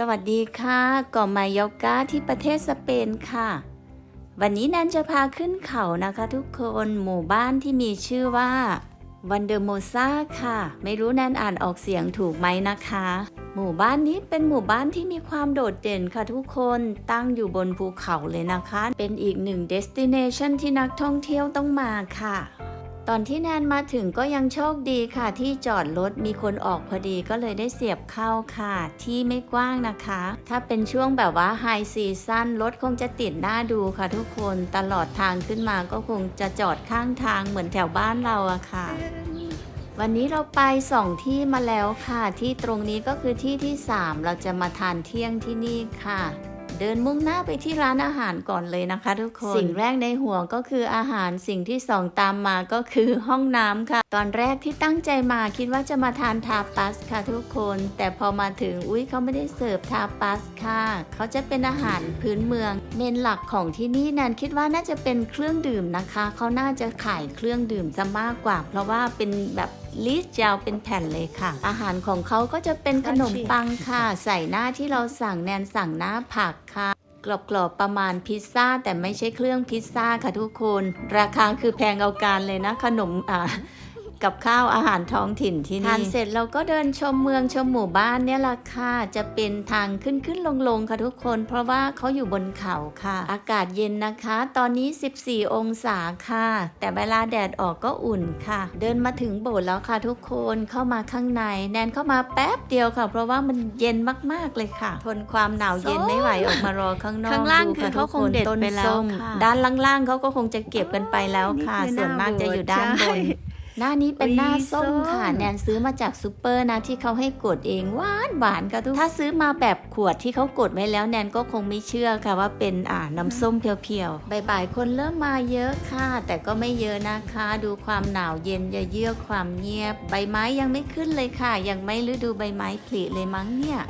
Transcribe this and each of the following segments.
สวัสดีค่ะกาะมายอกาที่ประเทศสเปนค่ะ วันนี้แนนจะพาขึ้นเขานะคะทุกคนหมู่บ้านที่มีชื่อว่าวันเดอร์โมซาค่ะ ไม่รู้แนนอ่านออกเสียงถูกไหมนะคะ หมู่บ้านนี้เป็นหมู่บ้านที่มีความโดดเด่นค่ะทุกคนตั้งอยู่บนภูเขาเลยนะคะ เป็นอีกหนึ่งเดสติเนชันที่นักท่องเที่ยวต้องมาค่ะ ตอนที่แนนมาถึงก็ยังโชคดีค่ะ ที่จอดรถมีคนออกพอดีก็เลยได้เสียบเข้าค่ะ ที่ไม่กว้างนะคะ ถ้าเป็นช่วงแบบว่าไฮซีซั่นรถคงจะติดหน้าดูค่ะทุกคนตลอดทางขึ้นมาก็คงจะจอดข้างทางเหมือนแถวบ้านเราอะค่ะ วันนี้เราไปสองที่มาแล้วค่ะ ที่ตรงนี้ก็คือที่ที่ 3 เราจะมาทานเที่ยงที่นี่ค่ะ เดินมุ่งหน้าไปที่ร้านอาหารก่อนเลยนะคะทุกคน สิ่งแรกในหัวก็คืออาหารสิ่งที่สองตามมาก็คือห้องน้ำค่ะ ตอนแรกที่ตั้งใจมาคิดว่าจะมาทานทาปัสค่ะทุกคน แต่พอมาถึงอุ้ยเขาไม่ได้เสิร์ฟทาปัสค่ะเขาจะเป็นอาหารพื้นเมือง เมนหลักของที่นี่แนนคิดว่าน่าจะเป็นเครื่องดื่มนะคะ เขาน่าจะขายเครื่องดื่มจะมากกว่า เพราะว่าเป็นแบบ ลิสยาวเป็นแผ่นเลยค่ะ อาหารของเขาก็จะเป็นขนมปังค่ะ ใส่หน้าที่เราสั่งแนนสั่งหน้าผักค่ะกรอบๆประมาณพิซซ่า แต่ไม่ใช่เครื่องพิซซ่าค่ะทุกคน ราคาคือแพงเอาการเลยนะ ขนมอ่า กับข้าวอาหารท้องถิ่นที่นี่ทานเสร็จเราก็เดินชมเมืองชมหมู่บ้านเนี่ยละค่ะจะเป็นทางขึ้นขึ้นลงลงๆค่ะทุกคน เพราะว่าเขาอยู่บนเขาค่ะ อากาศเย็นนะคะ ตอนนี้ 14 องศาค่ะ แต่เวลาแดดออกก็อุ่นค่ะ เดินมาถึงโบสถ์แล้วค่ะทุกคนเข้ามาข้างใน แนนเข้ามาแป๊บเดียวค่ะ เพราะว่ามันเย็นมากๆเลยค่ะ ทนความหนาวเย็นไม่ไหวออกมารอข้างนอกข้างล่างดูคือค่ะเขาคงเด็ดต้นไปแล้วส้มค่ะด้านล่างๆเขาก็คงจะเก็บกันไปแล้วค่ะนี่คือส่วนมากจะอยู่ด้านบน หน้าโบสถ์หน้านี้เป็นอุ๊ยหน้าส้มค่ะส้มแนนซื้อมาจากซูเปอร์นะที่เขาให้กดเองหวานหวานค่ะทุกถ้าซื้อมาแบบขวดที่เขากดไว้แล้วแนนก็คงไม่เชื่อค่ะว่าเป็นอ่าน้ำส้มเพียวๆบ่ายๆคนเริ่มมาเยอะค่ะ แต่ก็ไม่เยอะนะคะ ดูความหนาวเย็นอย่าเยือกความเงียบ ใบไม้ยังไม่ขึ้นเลยค่ะ ยังไม่ฤดูใบไม้ผลิเลยมั้งเนี่ย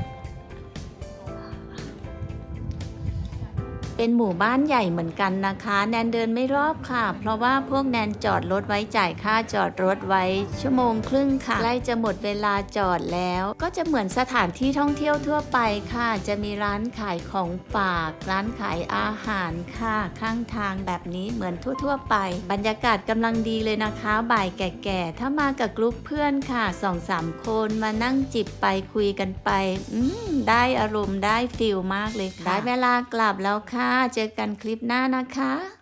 เป็นหมู่บ้านใหญ่เหมือนกันนะคะ แนนเดินไม่รอบค่ะ เพราะว่าพวกแนนจอดรถไว้จ่ายค่าจอดรถไว้ ชั่วโมงครึ่งค่ะใกล้จะหมดเวลาจอดแล้ว ก็จะเหมือนสถานที่ท่องเที่ยวทั่วไปค่ะ จะมีร้านขายของฝาก ร้านขายอาหารค่ะ ข้างทางแบบนี้เหมือนทั่ว ๆ ไป บรรยากาศกำลังดีเลยนะคะ บ่ายแก่ๆถ้ามากับกลุ่มเพื่อนค่ะสองสามคนมานั่งจิบไปคุยกันไป อืมได้อารมณ์ได้ฟิลมากเลยค่ะได้เวลากลับแล้วค่ะเจอกันคลิปหน้านะคะ